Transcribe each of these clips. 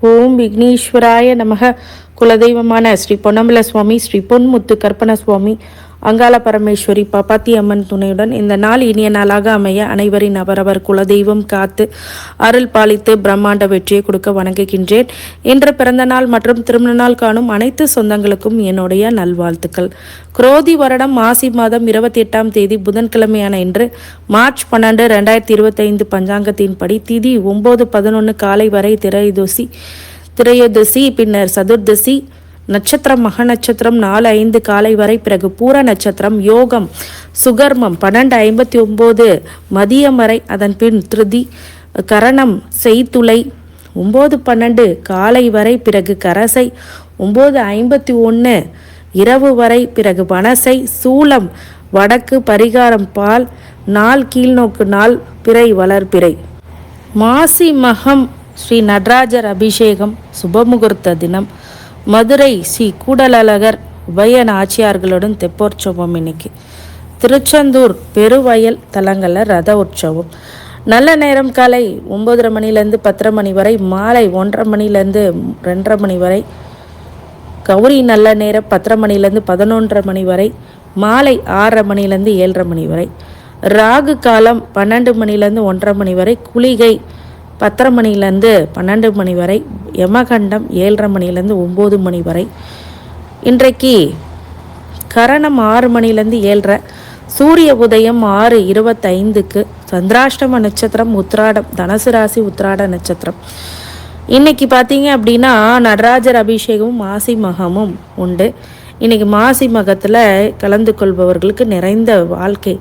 ஓம் விக்னேஸ்வராய நமக. குலதெய்வமான ஸ்ரீ பொன்னம்பல சுவாமி ஸ்ரீ பொன்முத்து கற்பன சுவாமி அங்காள பரமேஸ்வரி பப்பாத்தி அம்மன் துணையுடன் இந்த நாள் இனிய நாளாக அமைய அனைவரின் அவரவர் குலதெய்வம் காத்து அருள் பாலித்து பிரம்மாண்ட வெற்றியை கொடுக்க வணங்குகின்றேன். இன்று பிறந்த நாள் மற்றும் திருமண நாள் காணும் அனைத்து சொந்தங்களுக்கும் என்னுடைய நல்வாழ்த்துக்கள். குரோதி வருடம் மாசி மாதம் இருபத்தி எட்டாம் தேதி புதன்கிழமையான இன்று மார்ச் பன்னெண்டு ரெண்டாயிரத்தி இருபத்தைந்து பஞ்சாங்கத்தின்படி திதி ஒன்பது பதினொன்று காலை வரை திரையதோசி திரையதசி பின்னர் சதுர்தசி நட்சத்திரம் மக நட்சத்திரம் நாலு ஐந்து காலை வரை பிறகு பூர நட்சத்திரம் யோகம் சுகர்மம் பன்னெண்டு ஐம்பத்தி ஒம்பது மதியம் வரை அதன் பின் திருதி கரணம் செய்துளை ஒம்பது பன்னெண்டு காலை வரை பிறகு கரசை ஒம்பது ஐம்பத்தி ஒன்று இரவு வரை பிறகு வனசை சூலம் வடக்கு பரிகாரம் பால் நாள் கீழ்நோக்கு நாள் பிறை வளர்பிறை. மாசி மகம் ஸ்ரீ நடராஜர் அபிஷேகம் சுபமுகூர்த்த தினம். மதுரை ஸ்ரீ கூடலழகர் உபய நாச்சியார்களுடன் தெப்போற்சவம் இன்னைக்கு. திருச்செந்தூர் பெருவயல் தலங்களில் ரத உற்சவம். நல்ல நேரம் காலை ஒம்பதரை மணிலேருந்து பத்தரை மணி வரை மாலை ஒன்றரை மணிலேருந்து ரெண்டரை மணி வரை கௌரி நல்ல நேரம் பத்தரை மணிலேருந்து பதினொன்றரை மணி வரை மாலை ஆறரை மணிலேருந்து ஏழரை மணி வரை ராகு காலம் பன்னெண்டு மணிலேருந்து ஒன்றரை மணி வரை குளிகை பத்தரை மணிலேருந்து பன்னெண்டு மணி வரை யமகண்டம் ஏழரை மணிலேருந்து ஒம்பது மணி வரை. இன்றைக்கு கரணம் ஆறு மணிலேருந்து ஏழரை சூரிய உதயம் ஆறு இருபத்தைந்துக்கு சந்திராஷ்டம நட்சத்திரம் உத்ராடம் தனுசு ராசி உத்ராட நட்சத்திரம். இன்னைக்கு பார்த்தீங்க அப்படின்னா நடராஜர் அபிஷேகமும் மாசி மகமும் உண்டு. இன்றைக்கி மாசி மகத்தில் கலந்து கொள்பவர்களுக்கு நிறைந்த வாழ்க்கை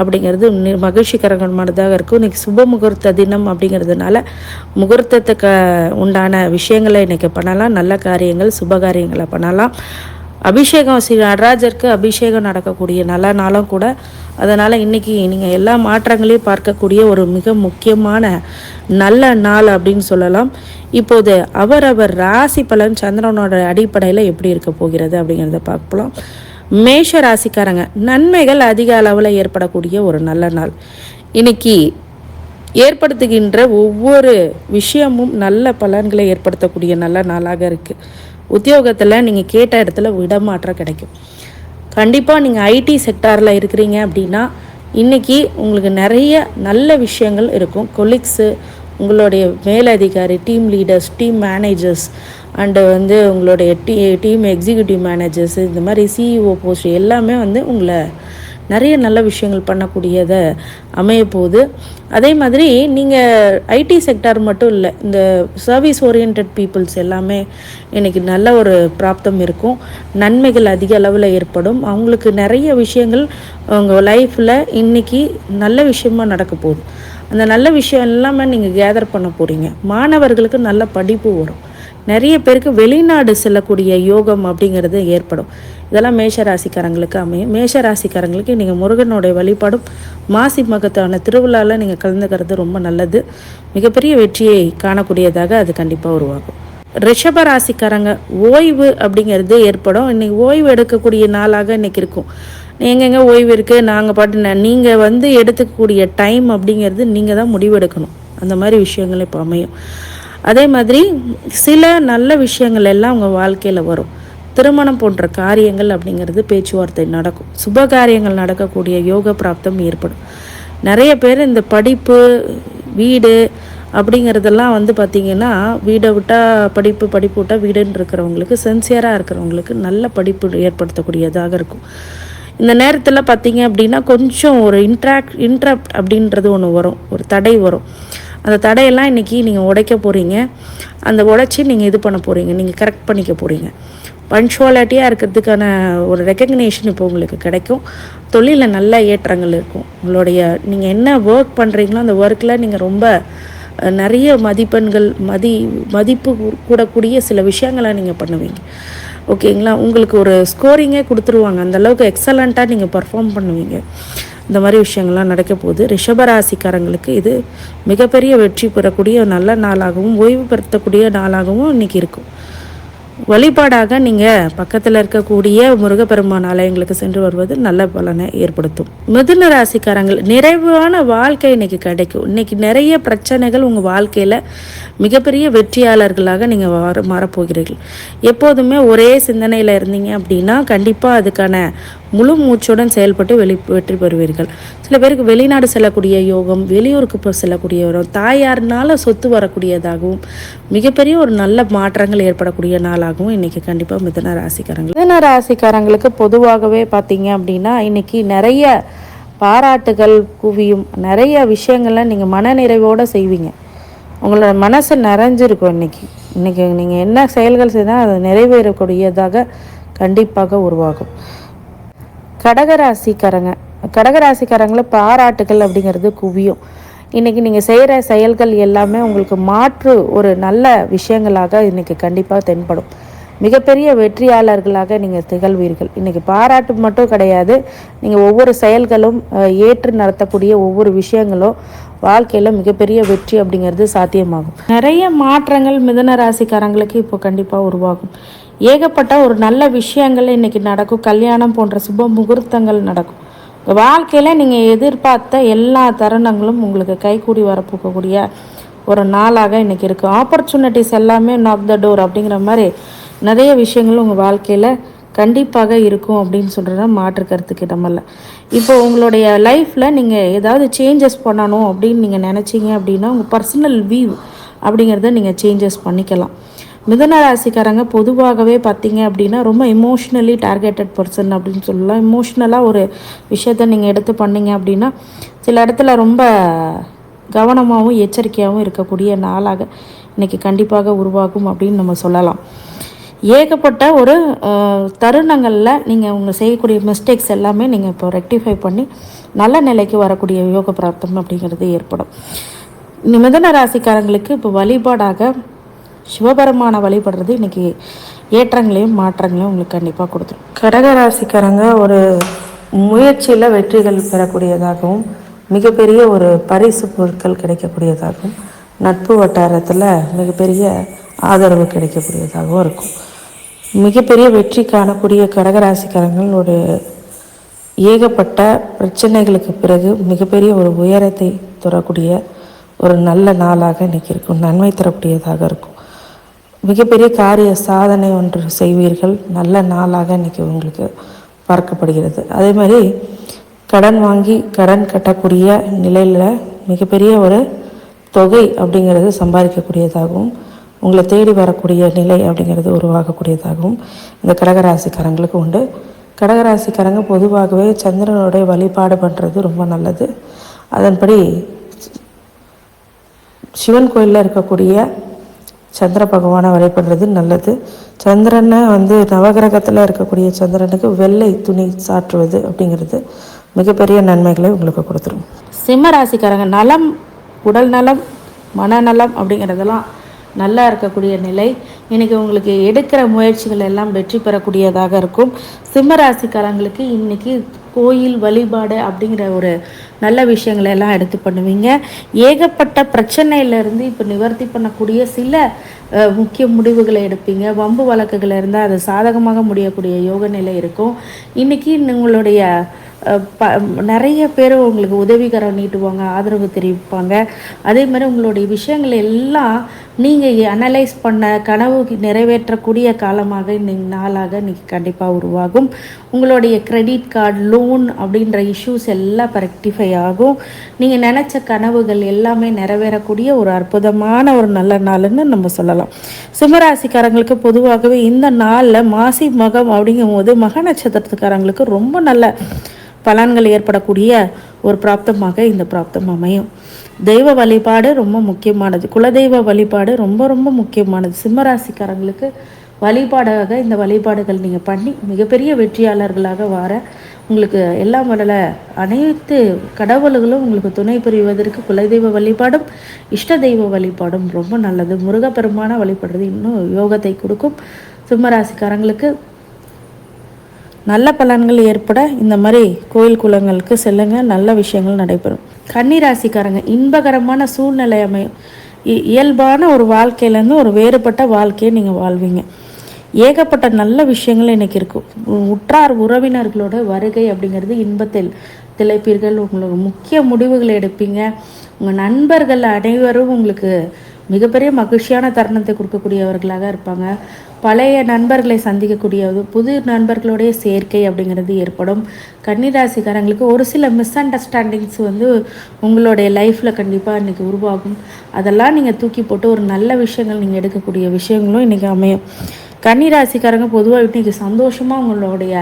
அப்படிங்கிறது மகிழ்ச்சிகரமானதாக இருக்கும். இன்றைக்கி சுப முகூர்த்த தினம் அப்படிங்கிறதுனால முகூர்த்தத்துக்கு உண்டான விஷயங்களை இன்றைக்கி பண்ணலாம். நல்ல காரியங்கள் சுப காரியங்களை பண்ணலாம். அபிஷேகம் ஸ்ரீ நடராஜருக்கு அபிஷேகம் நடக்கக்கூடிய நல்ல நாளும் கூட. அதனால் இன்றைக்கி நீங்கள் எல்லா மாற்றங்களையும் பார்க்கக்கூடிய ஒரு மிக முக்கியமான நல்ல நாள் அப்படின்னு சொல்லலாம். இப்போது அவரவர் ராசி பலன் சந்திரனோட அடிப்படையில் எப்படி இருக்க போகிறது அப்படிங்கிறத பார்க்கலாம். மேஷ ராசிக்காரங்க நன்மைகள் அதிக அளவில் ஏற்படக்கூடிய ஒரு நல்ல நாள். இன்னைக்கு ஏற்படுத்துகின்ற ஒவ்வொரு விஷயமும் நல்ல பலன்களை ஏற்படுத்தக்கூடிய நல்ல நாளாக இருக்குது உத்தியோகத்தில் நீங்கள் கேட்ட இடத்துல விடமாற்றம் கிடைக்கும். கண்டிப்பாக நீங்கள் ஐடி செக்டாரில் இருக்கிறீங்க அப்படின்னா இன்றைக்கி உங்களுக்கு நிறைய நல்ல விஷயங்கள் இருக்கும். கொலீக்ஸு உங்களுடைய மேலதிகாரி team leaders team managers and வந்து உங்களுடைய டீ டீம் எக்ஸிக்யூட்டிவ் மேனேஜர்ஸ் இந்த மாதிரி சிஇஓ போஸ்ட் எல்லாமே வந்து உங்களை நிறைய நல்ல விஷயங்கள் பண்ணக்கூடியதை அமைய போகுது. அதே மாதிரி நீங்கள் ஐடி செக்டார் மட்டும் இல்லை இந்த சர்வீஸ் ஓரியன்ட் பீப்புள்ஸ் எல்லாமே இன்றைக்கி நல்ல ஒரு பிராப்தம் இருக்கும். நன்மைகள் அதிக அளவில் ஏற்படும். அவங்களுக்கு நிறைய விஷயங்கள் அவங்க லைஃப்பில் இன்னைக்கு நல்ல விஷயமா நடக்க போகுது. அந்த நல்ல விஷயம் எல்லாமே நீங்கள் கேதர் பண்ண போகிறீங்க மாணவர்களுக்கு நல்ல படிப்பு வரும். நிறைய பேருக்கு வெளிநாடு செல்லக்கூடிய யோகம் அப்படிங்கிறது ஏற்படும். இதெல்லாம் மேஷ ராசிக்காரங்களுக்கு அமையும். மேஷ ராசிக்காரங்களுக்கு நீங்கள் முருகனுடைய வழிபாடும் மாசி மகத்தான திருவிழாவில் நீங்கள் கலந்துக்கிறது ரொம்ப நல்லது. மிகப்பெரிய வெற்றியை காணக்கூடியதாக அது கண்டிப்பாக உருவாகும். ரிஷப ராசிக்காரங்க ஓய்வு அப்படிங்கிறது ஏற்படும். இன்னைக்கு ஓய்வு எடுக்கக்கூடிய நாளாக இன்னைக்கு இருக்கும். எங்கெங்க ஓய்வு இருக்குது நாங்கள் பாட்டு நீங்கள் வந்து எடுத்துக்கக்கூடிய டைம் அப்படிங்கிறது நீங்கள் தான் முடிவெடுக்கணும். அந்த மாதிரி விஷயங்கள் இப்போ அமையும். அதே மாதிரி சில நல்ல விஷயங்கள் எல்லாம் உங்கள் வாழ்க்கையில் வரும். திருமணம் போன்ற காரியங்கள் அப்படிங்கிறது பேச்சுவார்த்தை நடக்கும். சுப காரியங்கள் நடக்கக்கூடிய யோக பிராப்தம் ஏற்படும். நிறைய பேர் இந்த படிப்பு வீடு அப்படிங்கிறதெல்லாம் வந்து பார்த்திங்கன்னா வீடை விட்டால் படிப்பு படிப்பு விட்டால் வீடுன்னு இருக்கிறவங்களுக்கு சென்சியராக இருக்கிறவங்களுக்கு நல்ல படிப்பு ஏற்படுத்தக்கூடியதாக இருக்கும். இந்த நேரத்தில் பார்த்தீங்க அப்படின்னா கொஞ்சம் ஒரு இன்ட்ராக்ட் இன்ட்ரப்ட் அப்படின்றது ஒன்று வரும். ஒரு தடை வரும். அந்த தடையெல்லாம் இன்றைக்கி நீங்கள் உடைக்க போகிறீங்க அந்த உடைச்சி நீங்கள் இது பண்ண போகிறீங்க நீங்கள் கரெக்ட் பண்ணிக்க போகிறீங்க பஞ்சுவாலிட்டியாக இருக்கிறதுக்கான ஒரு ரெக்கக்னேஷன் இப்போ உங்களுக்கு கிடைக்கும். தொழிலில் நல்ல ஏற்றங்கள் இருக்கும். உங்களுடைய நீங்கள் என்ன ஒர்க் பண்ணுறீங்களோ அந்த ஒர்க்கில் நீங்கள் ரொம்ப நிறைய மதிப்பெண்கள் மதி மதிப்பு கூடக்கூடிய சில விஷயங்களை நீங்கள் பண்ணுவீங்க. ஓகேங்களா உங்களுக்கு ஒரு ஸ்கோரிங்கே கொடுத்துருவாங்க. அந்த அளவுக்கு எக்ஸலண்ட்டாக நீங்கள் பர்ஃபார்ம் பண்ணுவீங்க. இந்த மாதிரி விஷயங்கள்லாம் நடக்க போகுது. ரிஷபராசிக்காரங்களுக்கு இது மிகப்பெரிய வெற்றி பெறக்கூடிய நல்ல நாளாகவும் ஓய்வு பெறத்தக்கூடிய நாளாகவும் இன்றைக்கி இருக்கும். வழிபாடாக நீங்கள் பக்கத்தில் இருக்கக்கூடிய முருகப்பெருமான் ஆலயங்களுக்கு சென்று வருவது நல்ல பலனை ஏற்படுத்தும். மிதுன ராசிக்காரங்கள் நிறைவான வாழ்க்கை இன்னைக்கு கிடைக்கும். இன்னைக்கு நிறைய பிரச்சனைகள் உங்கள் வாழ்க்கையில் மிகப்பெரிய வெற்றியாளர்களாக நீங்கள் வர மாறப்போகிறீர்கள். எப்போதுமே ஒரே சிந்தனையில் இருந்தீங்க அப்படின்னா கண்டிப்பாக அதுக்கான முழு மூச்சுடன் செயல்பட்டு வெளி வெற்றி பெறுவீர்கள். சில பேருக்கு வெளிநாடு செல்லக்கூடிய யோகம் வெளியூருக்கு செல்லக்கூடிய யோகம் தாயார்னால சொத்து வரக்கூடியதாகவும் மிகப்பெரிய ஒரு நல்ல மாற்றங்கள் ஏற்படக்கூடிய நாளாகவும் இன்னைக்கு கண்டிப்பாக மிதன ராசிக்காரங்கள் மிதன ராசிக்காரங்களுக்கு பொதுவாகவே பார்த்தீங்க அப்படின்னா இன்னைக்கு நிறைய பாராட்டுகள் குவியும் நிறைய விஷயங்களை நீங்கள் மனநிறைவோடு செய்வீங்க. உங்களோட மனசு நிறைஞ்சிருக்கும் இன்னைக்கு. இன்றைக்கி நீங்கள் என்ன செயல்கள் செய்தால் அது நிறைவேறக்கூடியதாக கண்டிப்பாக உருவாகும். கடகராசிக்காரங்க. கடகராசிக்காரங்கள பாராட்டுகள் அப்படிங்கிறது குவியும். இன்றைக்கி நீங்கள் செய்கிற செயல்கள் எல்லாமே உங்களுக்கு மாற்று ஒரு நல்ல விஷயங்களாக இன்றைக்கி கண்டிப்பாக தென்படும். மிகப்பெரிய வெற்றியாளர்களாக நீங்கள் திகழ்வீர்கள். இன்றைக்கி பாராட்டு மட்டும் கிடையாது. நீங்கள் ஒவ்வொரு செயல்களும் ஏற்று நடத்தக்கூடிய ஒவ்வொரு விஷயங்களும் வாழ்க்கையில் மிகப்பெரிய வெற்றி அப்படிங்கிறது சாத்தியமாகும். நிறைய மாற்றங்கள் மிதன ராசிக்காரங்களுக்கு இப்போ கண்டிப்பாக உருவாகும். ஏகப்பட்ட ஒரு நல்ல விஷயங்கள் இன்றைக்கி நடக்கும். கல்யாணம் போன்ற சுப முகூர்த்தங்கள் நடக்கும். வாழ்க்கையில் நீங்கள் எதிர்பார்த்த எல்லா தருணங்களும் உங்களுக்கு கைகூடி வரப்போகக்கூடிய ஒரு நாளாக இன்றைக்கி இருக்குது ஆப்பர்ச்சுனிட்டிஸ் எல்லாமே நாக் த டோர் அப்படிங்கிற மாதிரி நிறைய விஷயங்கள் உங்கள் வாழ்க்கையில் கண்டிப்பாக இருக்கும் அப்படின்னு சொல்கிறத மாற்று கருத்துக்கு இடமில்ல இப்போ உங்களுடைய லைஃப்பில் நீங்கள் ஏதாவது சேஞ்சஸ் பண்ணணும் அப்படின்னு நீங்கள் நினச்சிங்க அப்படின்னா உங்கள் பர்சனல் வியூ அப்படிங்கிறத நீங்கள் சேஞ்சஸ் பண்ணிக்கலாம். மிதன ராசிக்காரங்க பொதுவாகவே பார்த்தீங்க அப்படின்னா ரொம்ப இமோஷ்னலி டார்கெட்டட் பர்சன் அப்படின்னு சொல்லலாம். இமோஷ்னலாக ஒரு விஷயத்த நீங்கள் எடுத்து பண்ணீங்க அப்படின்னா சில இடத்துல ரொம்ப கவனமாகவும் எச்சரிக்கையாகவும் இருக்கக்கூடிய நாளாக இன்றைக்கி கண்டிப்பாக உருவாகும் அப்படின்னு நம்ம சொல்லலாம். ஏகப்பட்ட ஒரு தருணங்களில் நீங்கள் உங்கள் செய்யக்கூடிய மிஸ்டேக்ஸ் எல்லாமே நீங்கள் இப்போ ரெக்டிஃபை பண்ணி நல்ல நிலைக்கு வரக்கூடிய யோக பிராப்தம் அப்படிங்கிறது ஏற்படும். இந்த மிதன ராசிக்காரங்களுக்கு இப்போ வழிபாடாக சிவபெருமானை வழிபடுறது இன்னைக்கு ஏற்றங்களையும் மாற்றங்களையும் உங்களுக்கு கண்டிப்பாக கொடுத்துரும். கடகராசிக்காரங்க ஒரு முயற்சியில் வெற்றிகள் பெறக்கூடியதாகவும் மிகப்பெரிய ஒரு பரிசு பொருட்கள் கிடைக்கக்கூடியதாகவும் நட்பு வட்டாரத்தில் மிகப்பெரிய ஆதரவு கிடைக்கக்கூடியதாகவும் இருக்கும். மிகப்பெரிய வெற்றி காணக்கூடிய கடகராசிக்காரங்கள் ஒரு ஏகப்பட்ட பிரச்சனைகளுக்கு பிறகு மிகப்பெரிய ஒரு உயரத்தை தரக்கூடிய ஒரு நல்ல நாளாக இன்றைக்கி இருக்கும். நன்மை தரக்கூடியதாக இருக்கும். மிகப்பெரிய காரிய சாதனை ஒன்று செய்வீர்கள். நல்ல நாளாக இன்றைக்கி உங்களுக்கு பார்க்கப்படுகிறது. அதே மாதிரி கடன் வாங்கி கடன் கட்டக்கூடிய நிலையில் மிகப்பெரிய ஒரு தொகை அப்படிங்கிறது சம்பாதிக்கக்கூடியதாகவும் உங்களை தேடி வரக்கூடிய நிலை அப்படிங்கிறது உருவாகக்கூடியதாகவும் இந்த கடகராசிக்காரங்களுக்கு உண்டு. கடகராசிக்காரங்க பொதுவாகவே சந்திரனுடைய வழிபாடு பண்ணுறது ரொம்ப நல்லது. அதன்படி சிவன் கோயிலில் இருக்கக்கூடிய சந்திர பகவானை வழிபடுறது நல்லது. சந்திரனை வந்து நவகிரகத்தில் இருக்கக்கூடிய சந்திரனுக்கு வெள்ளை துணி சாற்றுவது அப்படிங்கிறது மிகப்பெரிய நன்மைகளை உங்களுக்கு கொடுத்துரும். சிம்ம ராசிக்காரங்க நலம் உடல் நலம் மனநலம் அப்படிங்கிறதெல்லாம் நல்லா இருக்கக்கூடிய நிலை. இன்னைக்கு உங்களுக்கு எடுக்கிற முயற்சிகள் எல்லாம் வெற்றி பெறக்கூடியதாக இருக்கும். சிம்மராசிக்காரங்களுக்கு இன்னைக்கு கோயில் வழிபாடு அப்படிங்கிற ஒரு நல்ல விஷயங்களை எல்லாம் எடுத்து பண்ணுவீங்க. ஏகப்பட்ட பிரச்சனையிலேருந்து இப்போ நிவர்த்தி பண்ணக்கூடிய சில முக்கிய முடிவுகளை எடுப்பீங்க. வம்பு வழக்குகள் இருந்தால் அது சாதகமாக முடியக்கூடிய யோக நிலை இருக்கும். இன்னைக்கு உங்களுடைய ப நிறைய பேர் உங்களுக்கு உதவிகரம் நீட்டுவாங்க ஆதரவு தெரிவிப்பாங்க. அதே மாதிரி உங்களுடைய விஷயங்கள் எல்லாம் நீங்கள் அனலைஸ் பண்ண கனவு நிறைவேற்றக்கூடிய காலமாக இன்னைக்கு நாளாக இன்றைக்கி கண்டிப்பாக உருவாகும். உங்களுடைய கிரெடிட் கார்டு லோன் அப்படின்ற இஷ்யூஸ் எல்லாம் ரெக்டிஃபை ஆகும். நீங்கள் நினச்ச கனவுகள் எல்லாமே நிறைவேறக்கூடிய ஒரு அற்புதமான ஒரு நல்ல நாள்னு நம்ம சொல்லலாம். சிம்மராசிக்காரங்களுக்கு பொதுவாகவே இந்த நாளில் மாசி மகம் அப்படிங்கும்போது மக நட்சத்திரத்துக்காரங்களுக்கு ரொம்ப நல்ல பலன்கள் ஏற்படக்கூடிய ஒரு பிராப்தமாக இந்த பிராப்தம் அமையும். தெய்வ வழிபாடு ரொம்ப முக்கியமானது. குலதெய்வ வழிபாடு ரொம்ப ரொம்ப முக்கியமானது. சிம்மராசிக்காரங்களுக்கு வழிபாடாக இந்த வழிபாடுகள் நீங்கள் பண்ணி மிகப்பெரிய வெற்றியாளர்களாக வர உங்களுக்கு எல்லாம் வரல அனைத்து கடவுள்களும் உங்களுக்கு துணை புரிவதற்கு குலதெய்வ வழிபாடும் இஷ்ட தெய்வ வழிபாடும் ரொம்ப நல்லது. முருகப்பெருமான வழிபடுறது இன்னும் யோகத்தை கொடுக்கும். சிம்மராசிக்காரங்களுக்கு நல்ல பலன்கள் ஏற்பட இந்த மாதிரி கோயில் குளங்களுக்கு செல்லுங்க நல்ல விஷயங்கள் நடைபெறும். கன்னிராசிக்காரங்க இன்பகரமான சூழ்நிலை அமையும் இ- இயல்பான ஒரு வாழ்க்கையிலேருந்து ஒரு வேறுபட்ட வாழ்க்கையை நீங்கள் வாழ்வீங்க. ஏகப்பட்ட நல்ல விஷயங்கள் எனக்கு இருக்கும் உற்றார் உறவினர்களோட வருகை அப்படிங்கிறது இன்பத்தில் திளைப்பீர்கள். உங்களுக்கு முக்கிய முடிவுகளை எடுப்பீங்க. உங்கள் நண்பர்கள் அனைவரும் உங்களுக்கு மிகப்பெரிய மகிழ்ச்சியான தருணத்தை கொடுக்கக்கூடியவர்களாக இருப்பாங்க. பழைய நண்பர்களை சந்திக்கக்கூடியது புது நண்பர்களுடைய சேர்க்கை அப்படிங்கிறது ஏற்படும். கன்னிராசிக்காரங்களுக்கு ஒரு சில மிஸ் அண்டர்ஸ்டாண்டிங்ஸ் வந்து உங்களுடைய லைஃப்பில் கண்டிப்பாக இன்றைக்கி உருவாகும். அதெல்லாம் நீங்கள் தூக்கி போட்டு ஒரு நல்ல விஷயங்கள் நீங்கள் எடுக்கக்கூடிய விஷயங்களும் இன்றைக்கி அமையும். கன்னிராசிக்காரங்க பொதுவாக இன்றைக்கி சந்தோஷமாக உங்களுடைய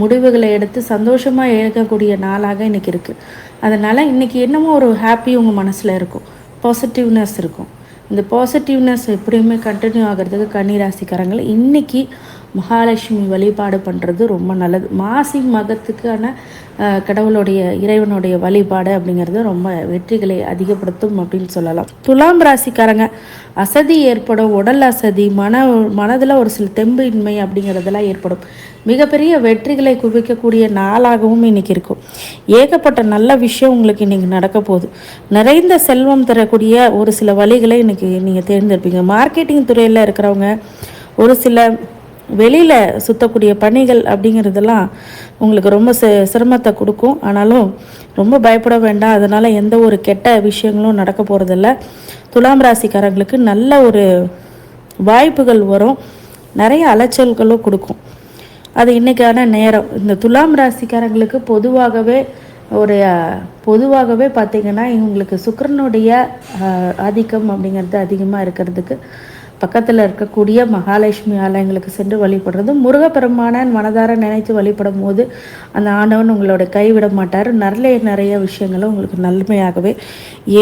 முடிவுகளை எடுத்து சந்தோஷமாக எடுக்கக்கூடிய நாளாக இன்றைக்கி இருக்குது அதனால் இன்றைக்கி என்னமோ ஒரு ஹாப்பி உங்கள் மனசில் இருக்கும். பாசிட்டிவ்னஸ் இருக்கும். இந்த பாசிட்டிவ்னஸ் எப்படியுமே கண்டினியூ ஆகிறதுக்கு கன்னிராசிக்காரங்களை இன்றைக்கி மகாலட்சுமி வழிபாடு பண்ணுறது ரொம்ப நல்லது. மாசி மகத்துக்கான கடவுளுடைய இறைவனுடைய வழிபாடு அப்படிங்கிறது ரொம்ப வெற்றிகளை அதிகப்படுத்தும் அப்படின்னு சொல்லலாம். துலாம் ராசிக்காரங்க அசதி ஏற்படும் உடல் அசதி மன மனதில் ஒரு சில தெம்பு இன்மை அப்படிங்கிறதெல்லாம் ஏற்படும். மிகப்பெரிய வெற்றிகளை குவிக்கக்கூடிய நாளாகவும் இன்னைக்கு இருக்கும். ஏகப்பட்ட நல்ல விஷயம் உங்களுக்கு இன்னைக்கு நடக்க போகுது. நிறைந்த செல்வம் தரக்கூடிய ஒரு சில வழிகளை இன்னைக்கு நீங்கள் தேர்ந்தெடுப்பீங்க. மார்க்கெட்டிங் துறையில் இருக்கிறவங்க ஒரு சில வெளியில் சுற்றக்கூடிய பணிகள் அப்படிங்கிறதெல்லாம் உங்களுக்கு ரொம்ப சிரமத்தை கொடுக்கும். ஆனாலும் ரொம்ப பயப்பட வேண்டாம். அதனால் எந்த ஒரு கெட்ட விஷயங்களும் நடக்க போகிறதில்ல துலாம் ராசிக்காரங்களுக்கு நல்ல ஒரு வாய்ப்புகள் வரும். நிறைய அலைச்சல்களும் கொடுக்கும். அது இன்றைக்கான நேரம். இந்த துலாம் ராசிக்காரங்களுக்கு பொதுவாகவே ஒரு பொதுவாகவே பார்த்திங்கன்னா இவங்களுக்கு சுக்கரனுடைய ஆதிக்கம் அப்படிங்கிறது அதிகமாக இருக்கிறதுக்கு பக்கத்தில் இருக்கக்கூடிய மகாலட்சுமி ஆலயங்களுக்கு சென்று வழிபடுறது முருகப்பெருமான மனதார நினைத்து வழிபடும் போது அந்த ஆண்டவன் உங்களோட கைவிட மாட்டார். நல்ல நிறைய விஷயங்களும் உங்களுக்கு நன்மையாகவே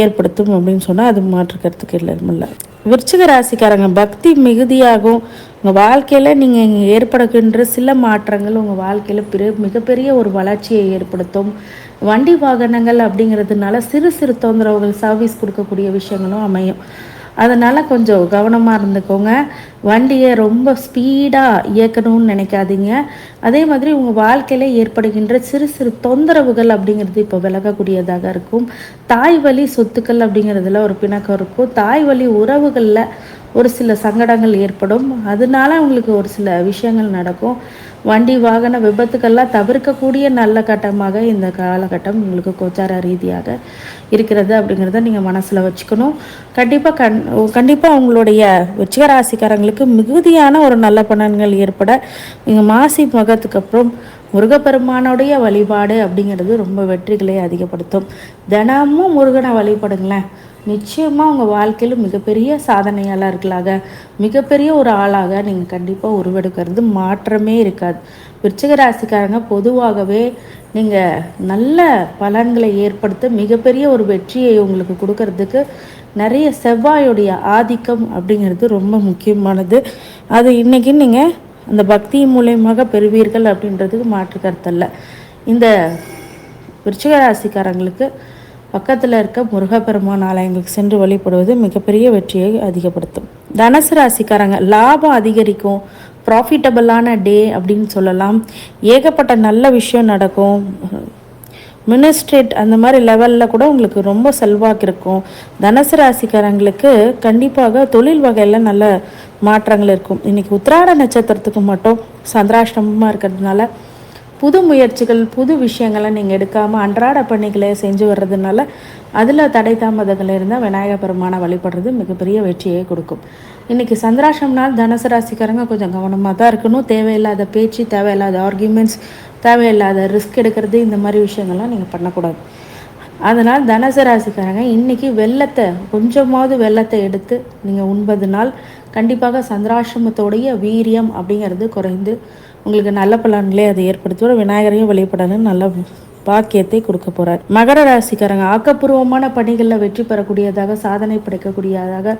ஏற்படுத்தும் அப்படின்னு சொன்னால் அது மாற்றுக்கிறதுக்கு இல்லை இல்லை. விருச்சிக ராசிக்காரங்க பக்தி மிகுதியாகும். உங்கள் வாழ்க்கையில் நீங்கள் இங்கே ஏற்படுகின்ற சில மாற்றங்கள் உங்கள் வாழ்க்கையில் பெரு மிகப்பெரிய ஒரு வளர்ச்சியை ஏற்படுத்தும். வண்டி வாகனங்கள் அப்படிங்கிறதுனால சிறு சிறு தொந்தரவுகள் சர்வீஸ் கொடுக்கக்கூடிய விஷயங்களும் அமையும். அதனால் கொஞ்சம் கவனமாக இருந்துக்கோங்க. வண்டியை ரொம்ப ஸ்பீடாக இயக்கணும்னு நினைக்காதீங்க. அதே மாதிரி உங்கள் வாழ்க்கையில் ஏற்படுகின்ற சிறு சிறு தொந்தரவுகள் அப்படிங்கிறது இப்போ விலகக்கூடியதாக இருக்கும். தாய் வழி சொத்துக்கள் அப்படிங்கிறதுல ஒரு பிணக்கம் இருக்கும். தாய் வழி உறவுகளில் ஒரு சில சங்கடங்கள் ஏற்படும். அதனால உங்களுக்கு ஒரு சில விஷயங்கள் நடக்கும். வண்டி வாகன விபத்துக்கெல்லாம் தவிர்க்கக்கூடிய நல்ல கட்டமாக இந்த காலகட்டம் உங்களுக்கு கோச்சார ரீதியாக இருக்கிறது அப்படிங்கிறத நீங்கள் மனசில் வச்சுக்கணும். கண்டிப்பாக கண் கண்டிப்பாக உங்களுடைய உச்சிகராசிக்காரங்களுக்கு மிகுதியான ஒரு நல்ல பலன்கள் ஏற்பட நீங்கள் மாசி மகத்துக்கு அப்புறம் முருகப்பெருமானுடைய வழிபாடு அப்படிங்கிறது ரொம்ப வெற்றிகளை அதிகப்படுத்தும். தினமும் முருகனை வழிபடுங்களேன். நிச்சயமாக உங்கள் வாழ்க்கையில் மிகப்பெரிய சாதனையாளர்களாக மிகப்பெரிய ஒரு ஆளாக நீங்கள் கண்டிப்பாக உருவெடுக்கிறது மாற்றமே இருக்காது. விருச்சிக ராசிக்காரங்க பொதுவாகவே நீங்கள் நல்ல பலன்களை ஏற்படுத்த மிகப்பெரிய ஒரு வெற்றியை உங்களுக்கு கொடுக்கறதுக்கு நிறைய செவ்வாயுடைய ஆதிக்கம் அப்படிங்கிறது ரொம்ப முக்கியமானது. அது இன்றைக்கி நீங்கள் அந்த பக்தி மூலயமாக பெறுவீர்கள் அப்படின்றதுக்கு மாற்று கருத்தல்ல இந்த விருச்சிக ராசிக்காரங்களுக்கு பக்கத்தில் இருக்க முருகப்பெருமான் ஆலயங்களுக்கு சென்று வழிபடுவது மிகப்பெரிய வெற்றியை அதிகப்படுத்தும். தனுசு ராசிக்காரங்க லாபம் அதிகரிக்கும். ப்ராஃபிட்டபிளான டே அப்படின்னு சொல்லலாம். ஏகப்பட்ட நல்ல விஷயம் நடக்கும். மினிஸ்ட்ரேட் அந்த மாதிரி லெவலில் கூட உங்களுக்கு ரொம்ப செல்வாக்கு இருக்கும். தனுசு ராசிக்காரங்களுக்கு கண்டிப்பாக தொழில் வகையில் நல்ல மாற்றங்கள் இருக்கும். இன்றைக்கி உத்திராட நட்சத்திரத்துக்கு மட்டும் சந்திராஷ்டமமாக இருக்கிறதுனால புது முயற்சிகள் புது விஷயங்களை நீங்கள் எடுக்காமல் அன்றாட பணிகளை செஞ்சு வர்றதுனால அதில் தடை தாமதங்கள் இருந்தால் விநாயக பெருமானை வழிபடுறது மிகப்பெரிய வெற்றியை கொடுக்கும். இன்றைக்கி சந்திராஷம் நாள் தனுசு ராசிக்காரங்க கொஞ்சம் கவனமாக தான் இருக்கணும். தேவையில்லாத பேச்சு தேவையில்லாத ஆர்கியூமெண்ட்ஸ் தேவையில்லாத ரிஸ்க் எடுக்கிறது இந்த மாதிரி விஷயங்கள்லாம் நீங்கள் பண்ணக்கூடாது. அதனால் தனுசு ராசிக்காரங்க இன்றைக்கி வெள்ளத்தை கொஞ்சமாவது வெள்ளத்தை எடுத்து நீங்கள் உண்பது நாள் கண்டிப்பாக சந்திராசிரமத்தோடைய வீரியம் அப்படிங்கிறது குறைந்து உங்களுக்கு நல்ல பலன்களே அதை ஏற்படுத்துவார் விநாயகரையும் வழிபடணும். நல்ல பாக்கியத்தை கொடுக்க போகிறார் மகர ராசிக்காரங்க ஆக்கப்பூர்வமான பணிகளில் வெற்றி பெறக்கூடியதாக சாதனை படைக்கக்கூடியதாக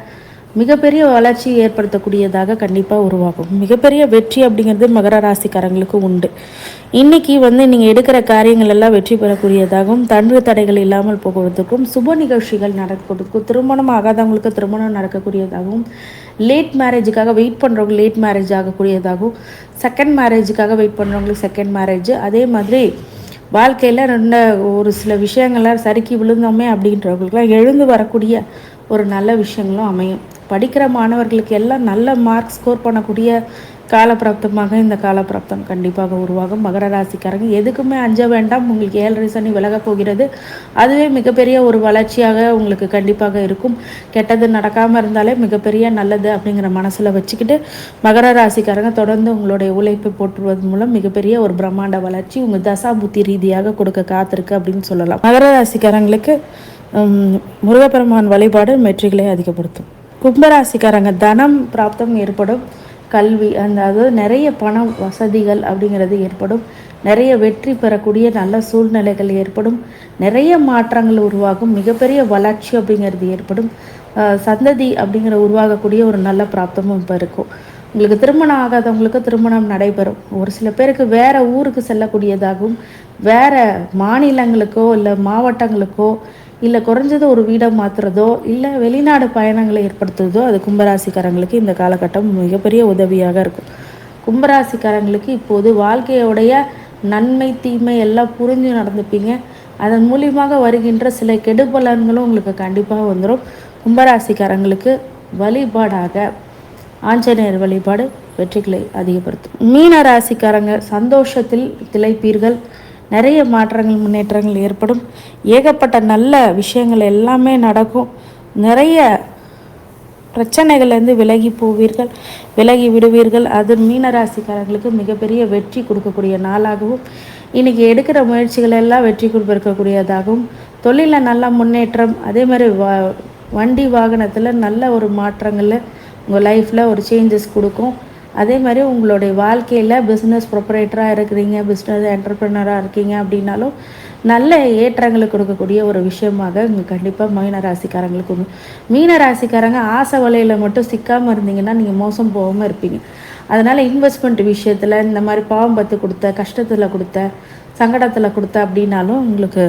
மிகப்பெரிய வளர்ச்சி ஏற்படுத்தக்கூடியதாக கண்டிப்பாக உருவாகும். மிகப்பெரிய வெற்றி அப்படிங்கிறது மகர ராசிக்காரங்களுக்கு உண்டு. இன்னைக்கு வந்து நீங்கள் எடுக்கிற காரியங்கள் எல்லாம் வெற்றி பெறக்கூடியதாகவும் தன்று தடைகள் இல்லாமல் போகிறதுக்கும் சுப நிகழ்ச்சிகள் நடக்கிறதுக்கும் திருமணம் ஆகாதவங்களுக்கு திருமணம் நடக்கக்கூடியதாகவும் லேட் மேரேஜுக்காக வெயிட் பண்ணுறவங்க லேட் மேரேஜ் ஆகக்கூடியதாகவும் செகண்ட் மேரேஜுக்காக வெயிட் பண்ணுறவங்களுக்கு செகண்ட் மேரேஜ் அதே மாதிரி வாழ்க்கையில் ரெண்டு ஒரு சில விஷயங்கள்லாம் சறுக்கி விழுந்தோமே அப்படின்றவங்களுக்குலாம் எழுந்து வரக்கூடிய ஒரு நல்ல விஷயங்களும் அமையும். படிக்கிற மாணவர்களுக்கு எல்லாம் நல்ல மார்க் ஸ்கோர் பண்ணக்கூடிய காலப்பிராப்தமாக இந்த காலப்பிராப்தம் கண்டிப்பாக உருவாகும். மகர ராசிக்காரங்க எதுக்குமே அஞ்ச வேண்டாம். உங்களுக்கு ஏழரை சனி விலகப் போகிறது. அதுவே மிகப்பெரிய ஒரு வளர்ச்சியாக உங்களுக்கு கண்டிப்பாக இருக்கும். கெட்டது நடக்காமல் இருந்தாலே மிகப்பெரிய நல்லது அப்படிங்கிற மனசில் வச்சுக்கிட்டு மகர ராசிக்காரங்க தொடர்ந்து உங்களுடைய உழைப்பை போட்டுவதன் மூலம் மிகப்பெரிய ஒரு பிரம்மாண்ட வளர்ச்சி உங்கள் தசா புத்தி ரீதியாக கொடுக்க காத்திருக்கு அப்படின்னு சொல்லலாம். மகர ராசிக்காரங்களுக்கு முருகப்பெருமான் வழிபாடு வெற்றிகளை அதிகப்படுத்தும். கும்பராசிக்காரங்க தனம் பிராப்தம் ஏற்படும். கல்வி அந்த அதாவது நிறைய பணம் வசதிகள் அப்படிங்கிறது ஏற்படும். நிறைய வெற்றி பெறக்கூடிய நல்ல சூழ்நிலைகள் ஏற்படும். நிறைய மாற்றங்கள் உருவாகும். மிகப்பெரிய வளர்ச்சி அப்படிங்கிறது ஏற்படும். சந்ததி அப்படிங்கிற உருவாகக்கூடிய ஒரு நல்ல பிராப்தமும் இப்போ இருக்கும். உங்களுக்கு திருமணம் ஆகாதவங்களுக்கு திருமணம் நடைபெறும். ஒரு சில பேருக்கு வேறு ஊருக்கு செல்லக்கூடியதாகவும் வேறு மாநிலங்களுக்கோ இல்லை மாவட்டங்களுக்கோ இல்லை குறைஞ்சது ஒரு வீடை மாற்றுறதோ இல்லை வெளிநாடு பயணங்களை ஏற்படுத்துறதோ அது கும்பராசிக்காரங்களுக்கு இந்த காலகட்டம் மிகப்பெரிய உதவியாக இருக்கும். கும்பராசிக்காரங்களுக்கு இப்போது வாழ்க்கையோடைய நன்மை தீமை எல்லாம் புரிஞ்சு நடந்துப்பீங்க. அதன் மூலியமாக வருகின்ற சில கெடுபலன்களும் உங்களுக்கு கண்டிப்பாக வந்துடும் கும்பராசிக்காரங்களுக்கு வழிபாடாக ஆஞ்சநேயர் வழிபாடு வெற்றிகளை அதிகப்படுத்தும். மீன ராசிக்காரங்க சந்தோஷத்தில் திளைப்பீர்கள். நிறைய மாற்றங்கள் முன்னேற்றங்கள் ஏற்படும். ஏகப்பட்ட நல்ல விஷயங்கள் எல்லாமே நடக்கும். நிறைய பிரச்சனைகள்லேருந்து விலகி போவீர்கள் விலகி விடுவீர்கள். அது மீனராசிக்காரங்களுக்கு மிகப்பெரிய வெற்றி கொடுக்கக்கூடிய நாளாகவும் இன்றைக்கி எடுக்கிற முயற்சிகள் எல்லாம் வெற்றி கொடுக்கக்கூடியதாகவும் தொழிலில் நல்ல முன்னேற்றம் அதே மாதிரி வ வண்டி வாகனத்தில் நல்ல ஒரு மாற்றங்களில் உங்கள் லைஃப்பில் ஒரு சேஞ்சஸ் கொடுக்கும். அதே மாதிரி உங்களுடைய வாழ்க்கையில் பிஸ்னஸ் ப்ரொப்பரேட்டராக இருக்கிறீங்க பிஸ்னஸ் என்டர்பிரினராக இருக்கீங்க அப்படின்னாலும் நல்ல ஏற்றங்களை கொடுக்கக்கூடிய ஒரு விஷயமாக இங்கே கண்டிப்பாக மீன ராசிக்காரங்களுக்கு மீன ராசிக்காரங்க ஆசை வலையில் மட்டும் சிக்காமல் இருந்தீங்கன்னா நீங்கள் மோசம் போகாமல் இருப்பீங்க. அதனால் இன்வெஸ்ட்மெண்ட் விஷயத்தில் இந்த மாதிரி பாவம் பத்து கொடுத்த கஷ்டத்தில் கொடுத்த சங்கடத்தில் கொடுத்த அப்படின்னாலும் உங்களுக்கு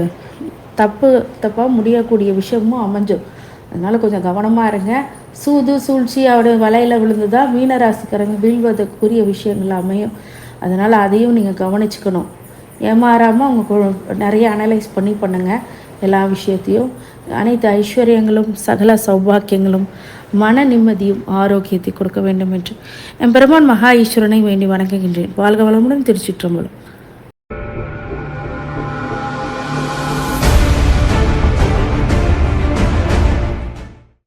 தப்பு தப்பாக முடியக்கூடிய விஷயமும் அமைஞ்சும். அதனால் கொஞ்சம் கவனமாக இருங்க. சூது சூழ்ச்சி அவருடைய வலையில் விழுந்து தான் மீனராசிக்காரங்க வீழ்வதற்குரிய விஷயங்கள் அமையும். அதனால் அதையும் நீங்கள் கவனிச்சுக்கணும். ஏமாறாமல் அவங்க நிறைய அனலைஸ் பண்ணி பண்ணுங்கள் எல்லா விஷயத்தையும். அனைத்து ஐஸ்வர்யங்களும் சகல சௌபாக்கியங்களும் மன நிம்மதியும் ஆரோக்கியத்தை கொடுக்க வேண்டும் என்று. என் பெருமான் மகா ஈஸ்வரனை வேண்டி வணங்குகின்றேன். வாழ்க வளமுடன் திருச்சிற்றம்பலம்.